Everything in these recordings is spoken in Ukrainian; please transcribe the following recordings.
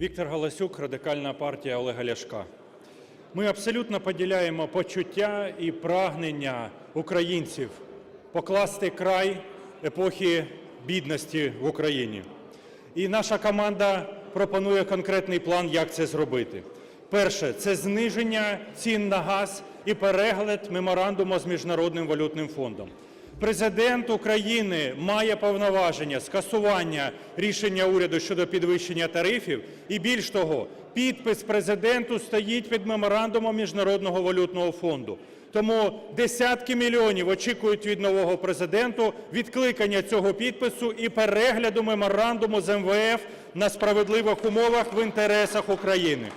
Віктор Галасюк, Радикальна партія Олега Ляшка. Ми абсолютно поділяємо почуття і прагнення українців покласти край епохи бідності в Україні. І наша команда пропонує конкретний план, як це зробити. Перше це зниження цін на газ і перегляд меморандуму з Міжнародним валютним фондом. Президент України має повноваження скасування рішення уряду щодо підвищення тарифів. І більш того, підпис Президенту стоїть під меморандумом Міжнародного валютного фонду. Тому десятки мільйонів очікують від нового Президента відкликання цього підпису і перегляду меморандуму з МВФ на справедливих умовах в інтересах України.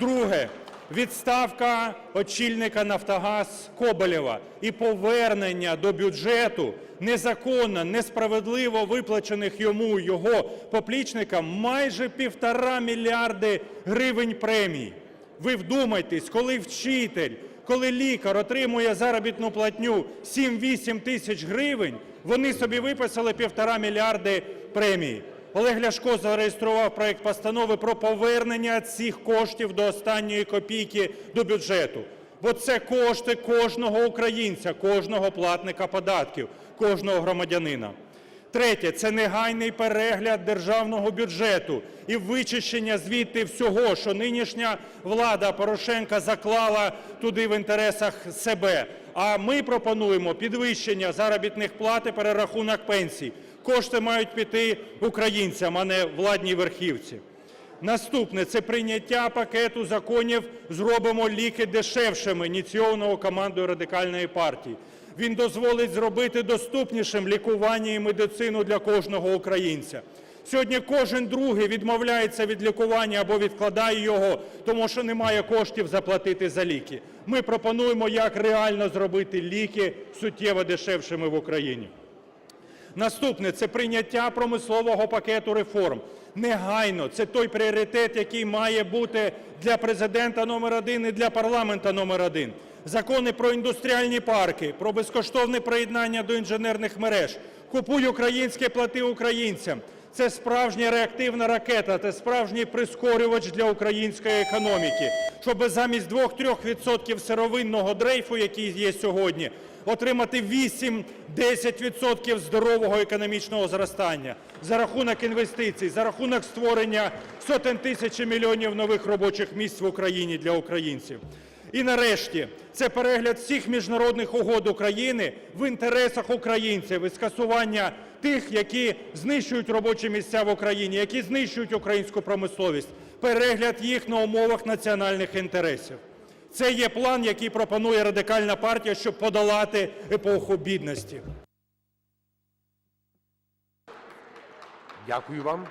Друге. Відставка очільника "Нафтогаз" Коболєва і повернення до бюджету незаконно, несправедливо виплачених йому, його поплічникам майже півтора мільярди гривень премій. Ви вдумайтесь, коли вчитель, коли лікар отримує заробітну платню 7-8 тисяч гривень, вони собі виписали півтора мільярди премії. Олег Ляшко зареєстрував проект постанови про повернення цих коштів до останньої копійки до бюджету. Бо це кошти кожного українця, кожного платника податків, кожного громадянина. Третє – це негайний перегляд державного бюджету і вичищення звідти всього, що нинішня влада Порошенка заклала туди в інтересах себе. А ми пропонуємо підвищення заробітних плат і перерахунок пенсій. Кошти мають піти українцям, а не владній верхівці. Наступне – це прийняття пакету законів "Зробимо ліки дешевшими", ініційованого командою Радикальної партії. Він дозволить зробити доступнішим лікування і медицину для кожного українця. Сьогодні кожен другий відмовляється від лікування або відкладає його, тому що немає коштів заплатити за ліки. Ми пропонуємо, як реально зробити ліки суттєво дешевшими в Україні. Наступне – це прийняття промислового пакету реформ. Негайно. Це той пріоритет, який має бути для Президента номер один і для парламенту номер один. Закони про індустріальні парки, про безкоштовне приєднання до інженерних мереж. "Купуй українське, плати українцям" – це справжня реактивна ракета, це справжній прискорювач для української економіки, щоб замість 2-3 відсотків сировинного дрейфу, який є сьогодні, отримати 8-10 відсотків здорового економічного зростання за рахунок інвестицій, за рахунок створення сотень тисяч і мільйонів нових робочих місць в Україні для українців. І нарешті це перегляд всіх міжнародних угод України в інтересах українців і скасування тих, які знищують робочі місця в Україні, які знищують українську промисловість, перегляд їх на умовах національних інтересів. Це є план, який пропонує Радикальна партія, щоб подолати епоху бідності. Дякую вам.